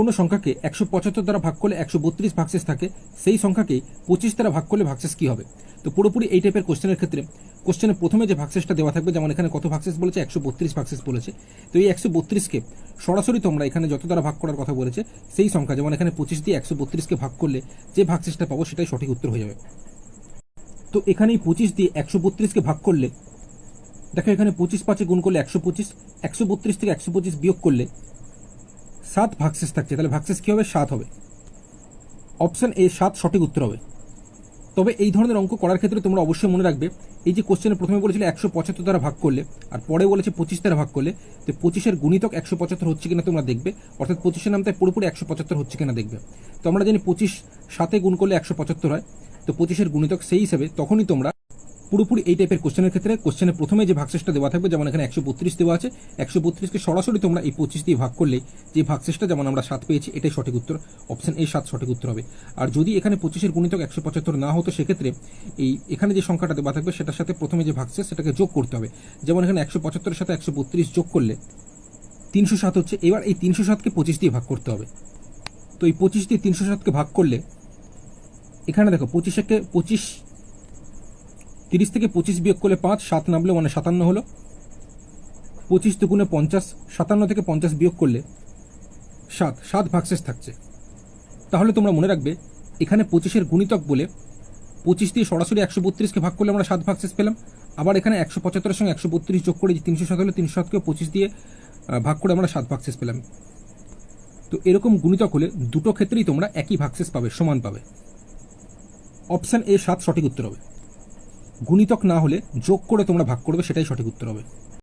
কোনো সংখ্যাকে একশো পঁচাত্তর দ্বারা ভাগ করলে একশো বত্রিশ ভাগশেষ থাকে, সেই সংখ্যাকে পঁচিশ দ্বারা ভাগ করলে ভাগশেষ কী হবে? তো পুরোপুরি এই টাইপের কোশ্চেনের ক্ষেত্রে কোশ্চেনের প্রথমে যে ভাগশেষটা দেওয়া থাকবে, যেমন এখানে কত ভাগশেষ বলেছে? একশো বত্রিশ ভাগশেষ বলেছে। তো এই একশো বত্রিশকে সরাসরি তোমরা এখানে যত দ্বারা ভাগ করার কথা বলেছে, সেই সংখ্যা, যেমন এখানে পঁচিশ দিয়ে একশো বত্রিশকে ভাগ করলে যে ভাগশেষটা পাবো, সেটাই সঠিক উত্তর হয়ে যাবে। তো এখানে পঁচিশ দিয়ে একশো বত্রিশকে ভাগ করলে, দেখো এখানে পঁচিশ পাঁচে গুণ করলে একশো পঁচিশ, একশো বত্রিশ থেকে একশো পঁচিশ বিয়োগ করলে সাত ভাগশেষ থাকছে, তাহলে ভাগশেষ কী হবে? সাত হবে। অপশান এ সাত সঠিক উত্তর হবে। তবে এই ধরনের অঙ্ক করার ক্ষেত্রে তোমরা অবশ্যই মনে রাখবে, এই যে কোশ্চেনে প্রথমে বলেছিল একশো পঁচাত্তর দ্বারা ভাগ করলে, আর পরে বলেছে পঁচিশ দ্বারা ভাগ করলে, তো পঁচিশের গুণিতক একশো পঁচাত্তর হচ্ছে কিনা তোমরা দেখবে, অর্থাৎ পঁচিশের নামটায় পুরোপুরি একশো পঁচাত্তর হচ্ছে কিনা দেখবে। তো আমরা জানি পঁচিশ সাথে গুণ করলে একশো পঁচাত্তর হয়, তো পঁচিশের গুণিতক সেই হিসেবে তখনই তোমরা পুরোপুরি এই টাইপের কোশ্চেনের ক্ষেত্রে কোশ্চেনের প্রথমে যে ভাগশেষটা দেওয়া থাকবে, যেমন এখানে একশো বত্রিশ দেওয়া আছে, একশো বত্রিশকে সরাসরি তোমরা এই পঁচিশ দিয়ে ভাগ করলে যে ভাগশেষটা যেমন আমরা সাত পেয়েছি, এটাই সঠিক উত্তর। অপশন এ সাত সঠিক উত্তর হবে। আর যদি এখানে পঁচিশের গুণিতক একশো পঁচাত্তর না হতো, সেক্ষেত্রে এই এখানে যে সংখ্যাটা দেওয়া থাকবে, সেটার সাথে প্রথমে যে ভাগশেষ, সেটাকে যোগ করতে হবে। যেমন এখানে একশো পঁচাত্তরের সাথে একশো বত্রিশ যোগ করলে তিনশো সাত হচ্ছে, এবার এই তিনশো সাতকে পঁচিশ দিয়ে ভাগ করতে হবে। তো এই পঁচিশ দিয়ে তিনশো সাতকে ভাগ করলে, এখানে দেখো, পঁচিশকে পঁচিশ তিরিশ থেকে পঁচিশ বিয়োগ করলে পাঁচ, সাত নামলে মানে সাতান্ন হলো। পঁচিশ দুগুণে পঞ্চাশ, সাতান্ন থেকে পঞ্চাশ বিয়োগ করলে সাত সাত ভাগশেষ থাকছে। তাহলে তোমরা মনে রাখবে, এখানে পঁচিশের গুণিতক বলে পঁচিশ দিয়ে সরাসরি একশো বত্রিশকে ভাগ করলে আমরা সাত ভাগশেষ পেলাম। আবার এখানে একশো পঁচাত্তরের সঙ্গে একশো বত্রিশ যোগ করে তিনশো সাত হলে, তিনশো সাতকে পঁচিশ দিয়ে ভাগ করে আমরা সাত ভাগশেষ পেলাম। তো এরকম গুণিতক হলে দুটো ক্ষেত্রেই তোমরা একই ভাগশেষ পাবে, সমান পাবে। অপশান এ সাত সঠিক উত্তর হবে। গুণিতক না হলে যোগ করে তোমরা ভাগ করবে সেটাই সঠিক উত্তর হবে।